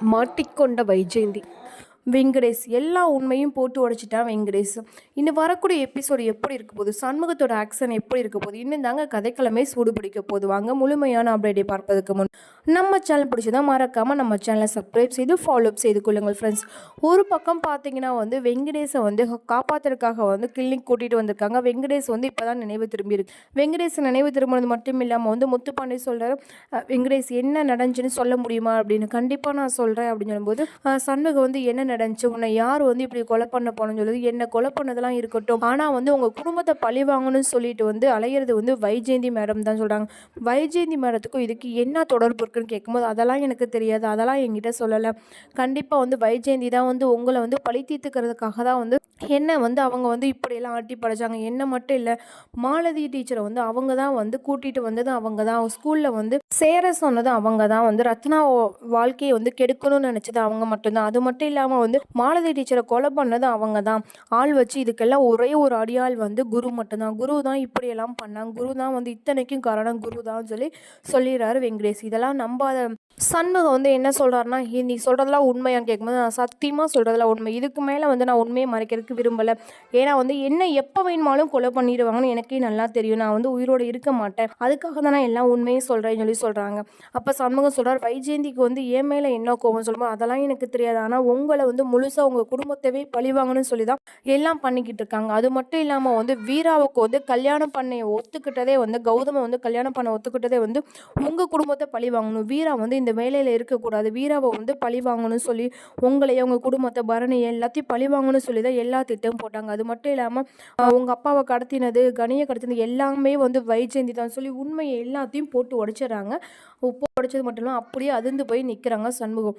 மாட்டிக்கொண்ட வைஜெயந்தி. வெங்கடேஷ் எல்லா உண்மையும் போட்டு உடைச்சிட்டான் வெங்கடேஷ். இன்னும் வரக்கூடிய எபிசோடு எப்படி இருக்க போகுது? சண்முகத்தோட ஆக்ஷன் எப்படி இருக்க போகுது? இன்னும் தாங்க கதைக்கிழமை சூடு பிடிக்க போகுது. வாங்க முழுமையான அப்டேட்டை பார்ப்பதற்கு முன். நம்ம சேனல் பிடிச்சதா மறக்காமல் நம்ம சேனலை சப்ஸ்கிரைப் செய்து ஃபாலோ அப் செய்து கொள்ளுங்கள் ஃப்ரெண்ட்ஸ் ஒரு பக்கம் பார்த்தீங்கன்னா வந்து வெங்கடேஷை வந்து காப்பாற்றுறதுக்காக வந்து கிளினிக் கூட்டிகிட்டு வந்திருக்காங்க. வெங்கடேஷ் வந்து இப்போ தான் நினைவு திரும்பியிருக்கு வெங்கடேஷ் நினைவு திரும்பினது மட்டும் இல்லாமல் வந்து முத்துப்பாண்டி சொல்கிறார் வெங்கடேஷ் என்ன நடந்துச்சுன்னு சொல்ல முடியுமா? அப்படின்னு. கண்டிப்பாக நான் சொல்கிறேன் அப்படின்னு சொல்லும்போது சண்முகம் வந்து என்ன நடந்துச்சு? உன்னை யார் வந்து இப்படி கொலை பண்ண போனோம்னு சொல்லுது. என்ன கொலை பண்ணதெல்லாம் இருக்கட்டும். ஆனால் வந்து உங்கள் குடும்பத்தை பழி வாங்கணும்னு சொல்லிட்டு வந்து அலையிறது வந்து வைஜெயந்தி மேடம் தான் சொல்கிறாங்க வைஜெயந்தி மேடத்துக்கும் இதுக்கு என்ன தொடர்பு இருக்குது இருக்குன்னு கேட்கும்போது அதெல்லாம் எனக்கு தெரியாது. அதெல்லாம் என்கிட்ட சொல்லலை. கண்டிப்பாக வந்து வைஜெயந்தி தான் வந்து உங்களை வந்து பழி தீர்த்துக்கிறதுக்காக தான் வந்து என்ன வந்து அவங்க வந்து இப்படியெல்லாம் ஆட்டி படைச்சாங்க? என்ன மட்டும் இல்லை மாலதி டீச்சரை வந்து அவங்க தான் வந்து கூட்டிகிட்டு வந்தது அவங்க தான் ஸ்கூலில் வந்து சேர சொன்னதும் அவங்க தான் வந்து ரத்னா ஓ- வாழ்க்கையை வந்து கெடுக்கணும்னு நினச்சது அவங்க மட்டும்தான் அது மட்டும் இல்லாமல் வந்து மாலதி டீச்சரை கொலை பண்ணதும் அவங்க தான். ஆள் வச்சு இதுக்கெல்லாம் ஒரே ஒரு அடியாள் வந்து குரு மட்டும்தான் குரு தான் இப்படியெல்லாம் பண்ணாங்க. குரு தான் வந்து இத்தனைக்கும் காரணம். குரு தான் சொல்லி சொல்லிடுறாரு வெங்கடேஷ். இதெல்லாம் நம்பாத சண்முகம் வந்து என்ன சொல்கிறாருன்னா நீ சொல்கிறதெல்லாம் உண்மையான்னு கேட்கும்போது நான் சத்தியமாக சொல்கிறதெல்லாம் உண்மை. இதுக்கு மேலே வந்து நான் உண்மையை மறைக்கிறதுக்கு விரும்பலை. ஏன்னா வந்து என்ன எப்போ வேணுமாலும் கொலை பண்ணிடுவாங்கன்னு எனக்கே நல்லா தெரியும். நான் வந்து உயிரோடு இருக்க மாட்டேன். அதுக்காக தான் நான் எல்லாம் உண்மையும் சொல்கிறேன்னு சொல்லி சொல்கிறாங்க அப்போ சண்முகம் சொல்கிறார் வைஜெயந்திக்கு வந்து என் மேலே என்ன கோபம் சொல்லும்போது அதெல்லாம் எனக்கு தெரியாது. ஆனால் உங்களை வந்து முழுசாக உங்கள் குடும்பத்தவே பழிவாங்கன்னு சொல்லி தான் எல்லாம் பண்ணிக்கிட்டு இருக்காங்க. அது மட்டும் இல்லாமல் வந்து வீராவுக்கு வந்து கல்யாணம் பண்ண ஒத்துக்கிட்டதே வந்து கௌதமை வந்து கல்யாணம் பண்ண ஒத்துக்கிட்டதே வந்து உங்கள் குடும்பத்தை பழி வாங்கணும் வீரா வந்து இந்த வேலையில் இருக்கக்கூடாது. வீராவை வந்து பழி வாங்கணும்னு சொல்லி உங்களையும் உங்கள் குடும்பத்தை பரணி எல்லாத்தையும் பழி வாங்கணும்னு சொல்லி தான் எல்லா திட்டமும் போட்டாங்க. அது மட்டும் இல்லாமல் உங்கள் அப்பாவை கடத்தினது கனியை கடத்தினது எல்லாமே வந்து வைஜெயந்தி தான் சொல்லி உண்மையை எல்லாத்தையும் போட்டு உடைச்சிடுறாங்க. உப்பு உடைச்சது மட்டும் இல்லாமல் அப்படியே அதிர்ந்து போய் நிற்கிறாங்க சண்முகம்.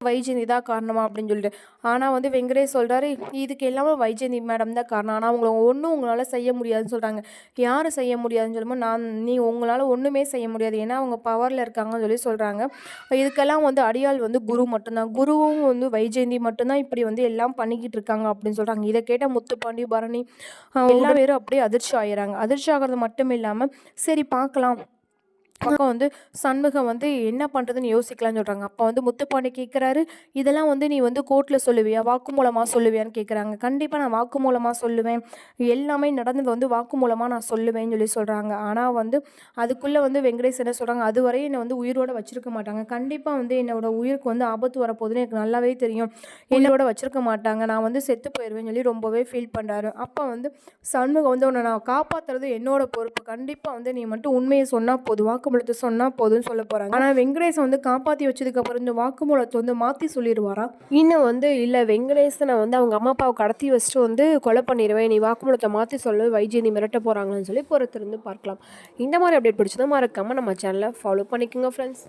வைஜெயந்தி தான் காரணமா அப்படின்னு சொல்லிட்டு. ஆனால் வந்து வெங்கடேஷ் சொல்கிறாரு இதுக்கு எல்லாமே வைஜெயந்தி மேடம் தான் காரணம். ஆனால் அவங்கள ஒன்றும் உங்களால் செய்ய முடியாதுன்னு சொல்கிறாங்க யார் செய்ய முடியாதுன்னு சொல்லும்போது நான் நீ உங்களால் ஒன்றுமே செய்ய முடியாது. ஏன்னா அவங்க பவரில் இருக்காங்கன்னு சொல்லி சொல்கிறாங்க இதுக்கெல்லாம் வந்து அடியாள் வந்து குரு மட்டும்தான். குருவும் வந்து வைஜெயந்தி மட்டும்தான் இப்படி வந்து எல்லாம் பண்ணிக்கிட்டு இருக்காங்க அப்படின்னு சொல்கிறாங்க இதை கேட்ட முத்துப்பாண்டி பரணி எல்லா பேரும் அப்படியே அதிர்ச்சி ஆகிறாங்க அதிர்ச்சி ஆகிறது மட்டும் இல்லாமல் சரி பார்க்கலாம். பக்கம் வந்து சண்முகம் வந்து என்ன பண்ணுறதுன்னு யோசிக்கலாம்னு சொல்கிறாங்க அப்போ வந்து முத்துப்பாண்டி கேட்குறாரு இதெல்லாம் வந்து நீ வந்து கோர்ட்டில் சொல்லுவியா? வாக்குமூலமாக சொல்லுவியான்னு கேட்குறாங்க கண்டிப்பாக நான் வாக்குமூலமாக சொல்லுவேன். எல்லாமே நடந்தது வந்து வாக்குமூலமாக நான் சொல்லுவேன்னு சொல்லி சொல்கிறாங்க ஆனால் வந்து அதுக்குள்ளே வந்து வெங்கடேஷ் என்ன சொல்கிறாங்க அதுவரை என்னை வந்து உயிரோட வச்சிருக்க மாட்டாங்க. கண்டிப்பாக வந்து என்னோட உயிருக்கு வந்து ஆபத்து வரப்போகுதுன்னு எனக்கு நல்லாவே தெரியும். உயிரோட வச்சிருக்க மாட்டாங்க. நான் வந்து செத்து போயிடுவேன்னு சொல்லி ரொம்பவே ஃபீல் பண்ணுறாரு அப்போ வந்து சண்முகம் வந்து உன்னை நான் காப்பாற்றுறது என்னோட பொறுப்பு. கண்டிப்பாக வந்து நீ மட்டும் உண்மையை சொன்னால் போதும் வாக்குமூலத்தை சொன்னால் போதும்னு சொல்ல போகிறாங்க ஆனால் வெங்கடேசன் வந்து காப்பாற்றி வச்சதுக்கப்புறம் இந்த வாக்குமூலத்தை வந்து மாற்றி சொல்லிடுவாரா? இன்னும் வந்து இல்லை வெங்கடேசனை வந்து அவங்க அம்மா அப்பாவை கடத்தி வச்சுட்டு வந்து கொலை பண்ணிடுவேன் நீ வாக்குமூலத்தை மாற்றி சொல்லு வைஜெயந்தி மிரட்ட போகிறாங்கன்னு சொல்லி பொறுத்திருந்து பார்க்கலாம். இந்த மாதிரி அப்டேட் பிடிச்சதும் மறக்காமல் நம்ம சேனலை ஃபாலோ பண்ணிக்கோங்க ஃப்ரெண்ட்ஸ்